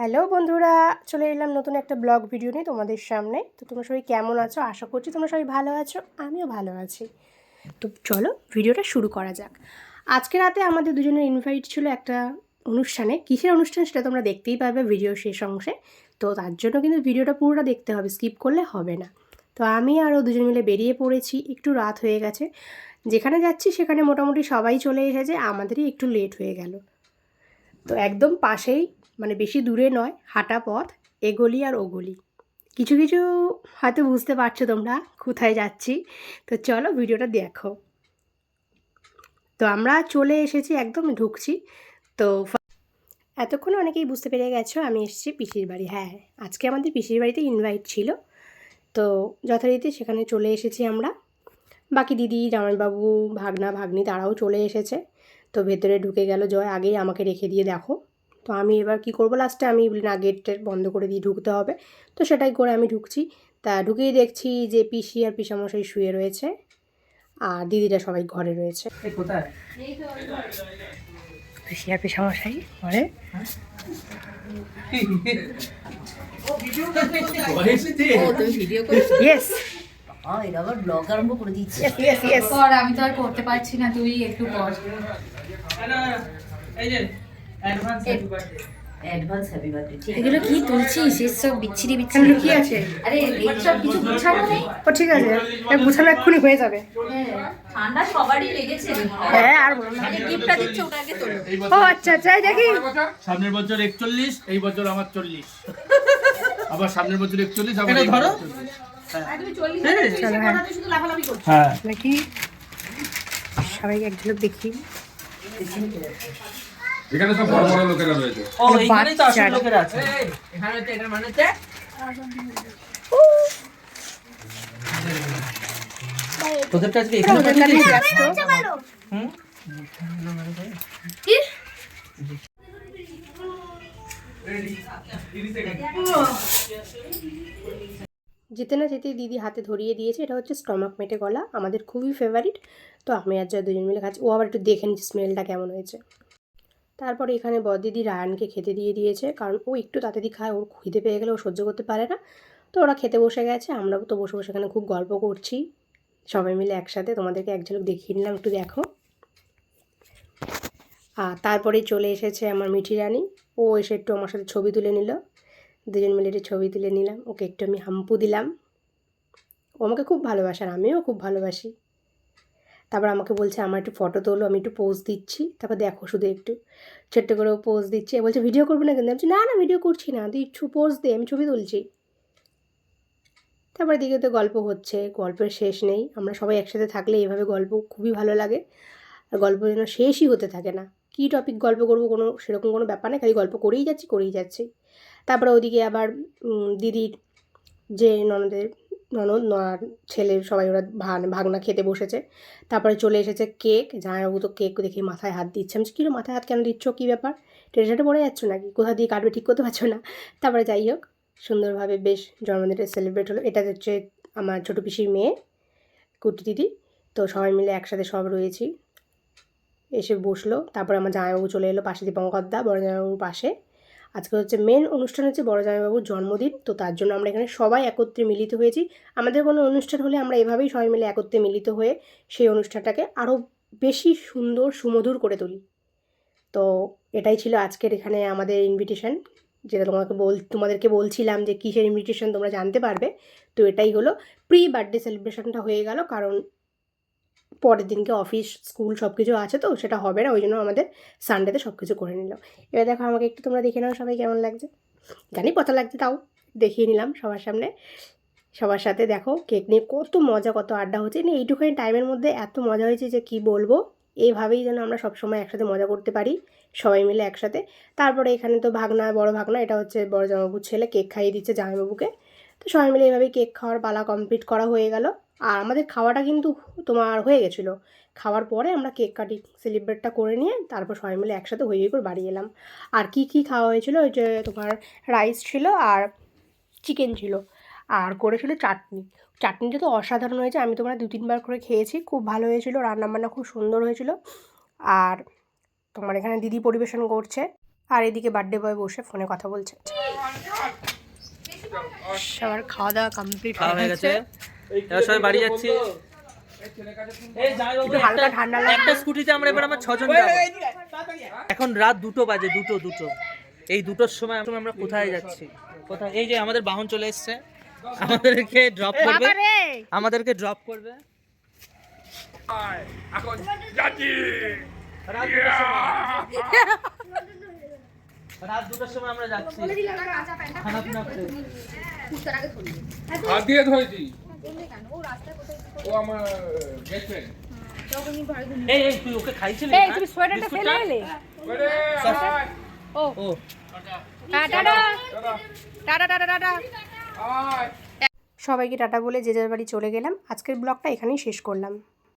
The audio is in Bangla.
হ্যালো বন্ধুরা, চলে এলাম নতুন একটা ব্লগ ভিডিও নিয়ে তোমাদের সামনে। তো তোমরা সবাই কেমন আছো? আশা করছি তোমরা সবাই ভালো আছো, আমিও ভালো আছি। তো চলো ভিডিওটা শুরু করা যাক। আজকে রাতে আমাদের দুজনের ইনভাইট ছিল একটা অনুষ্ঠানে। কিসের অনুষ্ঠান সেটা তোমরা দেখতেই পাবে ভিডিও শেষ অংশে। তো তার জন্য কিন্তু ভিডিওটা পুরোটা দেখতে হবে স্কিপ করলে হবে না। তো আমি আরও দুজন মিলে বেরিয়ে পড়েছি, একটু রাত হয়ে গেছে। যেখানে যাচ্ছি সেখানে মোটামুটি সবাই চলে এসেছে, আমাদেরই একটু লেট হয়ে গেল। তো একদম পাশেই মানে বেশি দূরে নয়, হাঁটা পথ, এগলি আর ওগলি। কিছু কিছু হয়তো বুঝতে পারছ তোমরা কোথায় যাচ্ছি। তো চলো ভিডিওটা দেখো। তো আমরা চলে এসেছি, একদম ঢুকছি। তো এতক্ষণ অনেকেই বুঝতে পেরে গেছো আমি এসেছি পিসির বাড়ি। হ্যাঁ আজকে আমাদের পিসির বাড়িতে ইনভাইট ছিল। তো যথারীতি সেখানে চলে এসেছি আমরা। বাকি দিদি, জামাইবাবু, ভাগনা, ভাগ্নি তারাও চলে এসেছে। তো ভেতরে ঢুকে গেল জয়, আগেই আমাকে রেখে দিয়ে দেখো। তো আমি এবার কি করব? লাস্টে আমি না গেট বন্ধ করে দিয়ে ঢুকতে হবে। তো সেটাই করে আমি ঢুকছি। তা ঢুকেই দেখছি যে পিসি আর পিসামশাই শুয়ে রয়েছে। আর দিদিরা সবাই ঘরে রয়েছে। এই পিসি আর পিসামশাই ঘরে। ও তুমি ভিডিও করছ ইয়েস আবার ব্লগ আরম্ভ করে দিচ্ছে আমি তো আর করতে পারছি না তুই একটু কর। অ্যাডভান্স হ্যাপি বার্থডে ঠিক এগুলো কি তুলছিস? এসব বিচ্ছিরি বিচ্ছিরি। কি আছে? আরে এইসব কিছু গুছানো নেই? ও ঠিক আছে। গুছানো এক্ষুনি হয়ে যাবে। হ্যাঁ, ঠান্ডা সবারই লেগেছে হ্যাঁ। আর বলো না। গিফটটা দিচ্ছে ওটা তোলো। ও আচ্ছা আচ্ছা দেখি। সামনের বছর একচল্লিশ এই বছর আমার চল্লিশ। আবার সামনের বছর একচল্লিশ আবার ধরো। 40 চলো হ্যাঁ। হ্যাঁ। সবাইকে এক ঝলক দেখি এখানে সব বড় বড় লোকেরা রয়েছে। ও তো আসল লোকেরা আছে। এখানে তো এটা মানে হচ্ছে তোদেরটা আজকে এখানে? যেতে না যেতে দিদি হাতে ধরিয়ে দিয়েছে এটা হচ্ছে স্টমাক মেটে গলা আমাদের খুবই ফেভারিট তো আমি আর জয় দুজন মিলে খাচ্ছি। ও আবার একটু দেখে নিচ্ছে স্মেলটা কেমন হয়েছে। তারপরে এখানে বদিদি রায়ানকে খেতে দিয়ে দিয়েছে। কারণ ও একটু তাড়াতাড়ি খায়, ওর খিদে পেয়ে গেলে ও সহ্য করতে পারে না। তো ওরা খেতে বসে গেছে, আমরাও তো বসে বসে এখানে খুব গল্প করছি। সবাই মিলে একসাথে তোমাদেরকে এক ঝলক দেখিয়ে নিলাম, একটু দেখো। আর তারপরে চলে এসেছে আমার মিঠি রানী। ও এসে একটু আমার সাথে ছবি তুলে নিল। দুজন মিলে একটু ছবি তুলে নিলাম। ওকে একটু আমি হাম্পু দিলাম। ও আমাকে খুব ভালোবাসে আর আমিও খুব ভালোবাসি। তারপর আমাকে বলছে, আমার একটু ফটো তোলো, আমি একটু পোজ দিচ্ছি। তারপর দেখো শুধু একটু ছোট্ট করে পোজ দিচ্ছে। বলছে ভিডিও করব না কিন্তু আমি না না ভিডিও করছি না। তুই একটু পোজ দে, আমি ছবি তুলছি। তারপরে দিকে তো গল্প হচ্ছে, গল্পের শেষ নেই। আমরা সবাই একসাথে থাকলে এভাবে গল্প খুবই ভালো লাগে। আর গল্প যেন শেষই হতে থাকে না। কী টপিক গল্প করব কোনো, সেরকম কোনো ব্যাপার নেই, খালি গল্প করেই যাচ্ছি করেই যাচ্ছি। তারপরে ওদিকে আবার দিদির যে ননদের ননদ ন- আর ছেলে সবাই ওরা ভাগ ভাগনা খেতে বসেছে। তারপরে চলে এসেছে কেক। জামাইবাবু তো কেক দেখে মাথায় হাত দিচ্ছে। আমি কিরম মাথায় হাত কেন দিচ্ছ? কী ব্যাপার? টেনশনে পড়ে যাচ্ছ নাকি? কোথা দিয়ে কাটবে ঠিক করতে পারছ না? তারপরে যাই হোক, সুন্দরভাবে বেশ জন্মদিনটা সেলিব্রেট হলো। এটা হচ্ছে আমার ছোটো পিসির মেয়ে কুটি দিদি। তো সবাই মিলে একসাথে সব রয়েছি। এসে বসল। তারপর আমার জামাইবাবু চলে এলো পাশে দীপঙ্করদা বড় জামাইবাবুর পাশে। আজকে হচ্ছে মেন অনুষ্ঠান হচ্ছে বড় জামাইবাবুর জন্মদিন। তো তার জন্য আমরা এখানে সবাই একত্রে মিলিত হয়েছি। আমাদের কোনো অনুষ্ঠান হলে আমরা এভাবেই সবাই মিলে একত্রে মিলিত হয়ে সেই অনুষ্ঠানটাকে আরও বেশি সুন্দর, সুমধুর করে তুলি। তো এটাই ছিল আজকের এখানে আমাদের ইনভিটেশন যেটা তোমাকে বল, তোমাদেরকে বলছিলাম যে কিসের ইনভিটেশন তোমরা জানতে পারবে। তো এটাই হলো প্রি বার্থডে সেলিব্রেশনটা হয়ে গেল, কারণ পরের দিনকে অফিস স্কুল সব কিছু আছে তো, সেটা হবে না ওই জন্য আমাদের সানডেতে সব কিছু করে নিল এবার দেখো, আমাকে একটু তোমরা দেখে নাও সবাই কেমন লাগছে। জানি পচা লাগছে তাও, দেখিয়ে নিলাম সবার সামনে। সবার সাথে দেখো কেক নিয়ে কত মজা, কত আড্ডা হচ্ছে। না এইটুখানি টাইমের মধ্যে এত মজা হয়েছে যে কি বলব? এইভাবেই যেন আমরা সবসময় একসাথে মজা করতে পারি, সবাই মিলে একসাথে। তারপরে এখানে তো ভাগনা, বড় ভাগনা, এটা হচ্ছে বড় জামাইবাবুর ছেলে কেক খাইয়ে দিচ্ছে জামাইবাবুকে। তো সবাই মিলে এইভাবেই কেক খাওয়ার পালা কমপ্লিট করা হয়ে গেল। আর আমাদের খাওয়াটা কিন্তু তোমার হয়ে গেছিল। খাওয়ার পরে আমরা কেক কাটিং সেলিব্রেটটা করে নিয়ে তারপর সবাই মিলে একসাথে হয়ে হয়ে করে বাড়ি এলাম। আর কি কি খাওয়া হয়েছিল? ওই যে তোমার রাইস ছিল আর চিকেন ছিল। আর করেছিল চাটনি। চাটনিটা তো অসাধারণ হয়েছে আমি তোমরা দু তিনবার করে খেয়েছি খুব ভালো হয়েছিল রান্নাবান্না খুব সুন্দর হয়েছিল। আর তোমার এখানে দিদি পরিবেশন করছে। আর হয়ে হয়ে হয়ে এদিকে বার্থডে বয় বসে ফোনে কথা বলছে। সবার খাওয়া দাওয়া কমপ্লিট হয়ে গেছে। সবাই বাড়ি যাচ্ছি। একটু স্কুটিতে আমরা এবার আমার ছজন এখন রাত দুটো বাজে দুটো দুটো। এই দুটোর সময় আমরা- আমরা কোথায় যাচ্ছি? কোথায়? এই যে আমাদের বাহন চলে এসেছে। আমাদেরকে ড্রপ করবে। আমাদেরকে ড্রপ করবে। রাত দুটোর সময়। রাত দুটোর সময় আমরা যাচ্ছি। খানা পিনা করে। হাত দিয়ে ধরেছি ও আমার বেস্ট ফ্রেন্ড এই এই তুই ওকে খাইছিলি? এই তুমি সোয়েটারটা ফেলে এলে। ও। ও। টাটা। টাটা। টাটা টাটা সবাইকে টাটা বলে যে যার বাড়ি চলে গেলাম। আজকের ব্লগটা এখানেই শেষ করলাম।